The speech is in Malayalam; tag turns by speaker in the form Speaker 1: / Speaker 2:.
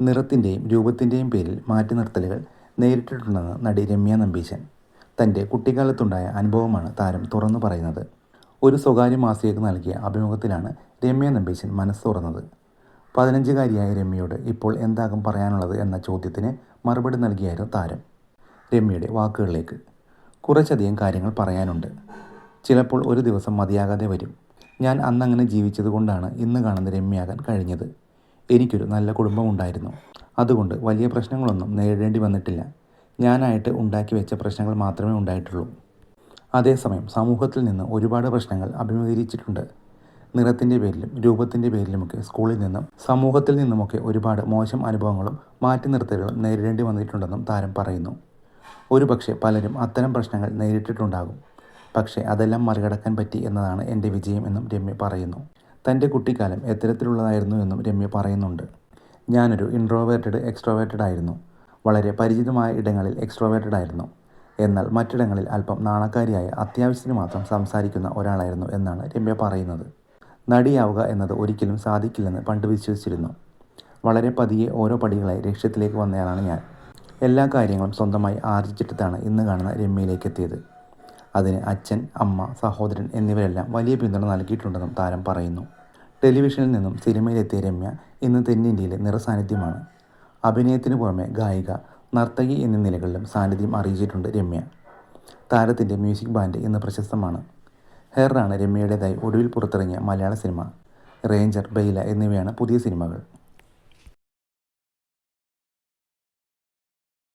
Speaker 1: നിറത്തിന്റെയും രൂപത്തിന്റെയും പേരിൽ മാറ്റി നിർത്തലുകൾ നേരിട്ടിട്ടുണ്ടെന്ന് നടി രമ്യ നമ്പീശൻ. തന്റെ കുട്ടിക്കാലത്തുണ്ടായ അനുഭവമാണ് താരം തുറന്നു പറയുന്നത്. ഒരു സ്വകാര്യ മാസികയ്ക്ക് നൽകിയ അഭിമുഖത്തിലാണ് രമ്യ നമ്പീശൻ മനസ്സ് തുറന്നത്. പതിനഞ്ചുകാരിയായ രമ്യയോട് ഇപ്പോൾ എന്താകും പറയാനുള്ളത് എന്ന ചോദ്യത്തിന് മറുപടി നൽകിയായിരുന്നു താരം. രമ്യയുടെ വാക്കുകളിലേക്ക് കുറച്ചധികം കാര്യങ്ങൾ പറയാനുണ്ട്. ചിലപ്പോൾ ഒരു ദിവസം മതിയാകാതെ വരും. ഞാൻ അന്നങ്ങനെ ജീവിച്ചതുകൊണ്ടാണ് ഇന്ന് കാണുന്ന രമ്യയാകാൻ കഴിഞ്ഞത്. എനിക്കൊരു നല്ല കുടുംബം ഉണ്ടായിരുന്നു. അതുകൊണ്ട് വലിയ പ്രശ്നങ്ങളൊന്നും നേരിടേണ്ടി വന്നിട്ടില്ല. ഞാനായിട്ട് ഉണ്ടാക്കി വെച്ച പ്രശ്നങ്ങൾ മാത്രമേ ഉണ്ടായിട്ടുള്ളൂ. അതേസമയം സമൂഹത്തിൽ നിന്ന് ഒരുപാട് പ്രശ്നങ്ങൾ അഭിമുഖീകരിച്ചിട്ടുണ്ട്. നിറത്തിന്റെ പേരിലും രൂപത്തിന്റെ പേരിലുമൊക്കെ സ്കൂളിൽ നിന്നും സമൂഹത്തിൽ നിന്നുമൊക്കെ ഒരുപാട് മോശം അനുഭവങ്ങളും മാറ്റി നിർത്തലുകളും നേരിടേണ്ടി വന്നിട്ടുണ്ടെന്നും താരം പറയുന്നു. ഒരുപക്ഷെ പലരും അത്തരം പ്രശ്നങ്ങൾ നേരിട്ടിട്ടുണ്ടാകും. പക്ഷേ അതെല്ലാം മറികടക്കാൻ പറ്റി എന്നതാണ് എന്റെ വിജയം എന്നും രമ്യ പറയുന്നു. തന്റെ കുട്ടിക്കാലം എത്തരത്തിലുള്ളതായിരുന്നു എന്നും രമ്യ പറയുന്നുണ്ട്. ഞാനൊരു ഇൻട്രോവേർട്ടഡ് എക്സ്ട്രോവേർട്ടഡ് ആയിരുന്നു. വളരെ പരിചിതമായ ഇടങ്ങളിൽ എക്സ്ട്രോവേർട്ടഡ് ആയിരുന്നു. എന്നാൽ മറ്റിടങ്ങളിൽ അല്പം നാണക്കാരിയായ അത്യാവശ്യത്തിന് മാത്രം സംസാരിക്കുന്ന ഒരാളായിരുന്നു എന്നാണ് രമ്യ പറയുന്നത്. നടിയാവുക എന്നത് ഒരിക്കലും സാധിക്കില്ലെന്ന് പണ്ട് വിശ്വസിച്ചിരുന്നു. വളരെ പതിയെ ഓരോ പടികളായി ലക്ഷ്യത്തിലേക്ക് വന്നയാളാണ് ഞാൻ. എല്ലാ കാര്യങ്ങളും സ്വന്തമായി ആർജിച്ചിട്ടാണ് ഇന്ന് കാണുന്ന രമ്യയിലേക്ക് എത്തിയത് അതിന് അച്ഛൻ അമ്മ സഹോദരൻ എന്നിവരെല്ലാം വലിയ പിന്തുണ നൽകിയിട്ടുണ്ടെന്നും താരം പറയുന്നു. ടെലിവിഷനിൽ നിന്നും സിനിമയിലെത്തിയ രമ്യ ഇന്ന് തെന്നിന്ത്യയിലെ നിറസാന്നിധ്യമാണ്. അഭിനയത്തിന് പുറമെ ഗായിക നർത്തകി എന്നീ നിലകളിലും സാന്നിധ്യം അറിയിച്ചിട്ടുണ്ട് രമ്യ. താരത്തിന്റെ മ്യൂസിക് ബാൻഡ് ഇന്ന് പ്രശസ്തമാണ്. ഹെയറാണ് രമ്യയുടേതായി ഒടുവിൽ പുറത്തിറങ്ങിയ മലയാള സിനിമ. റേഞ്ചർ ബെയ്ല എന്നിവയാണ് പുതിയ സിനിമകൾ.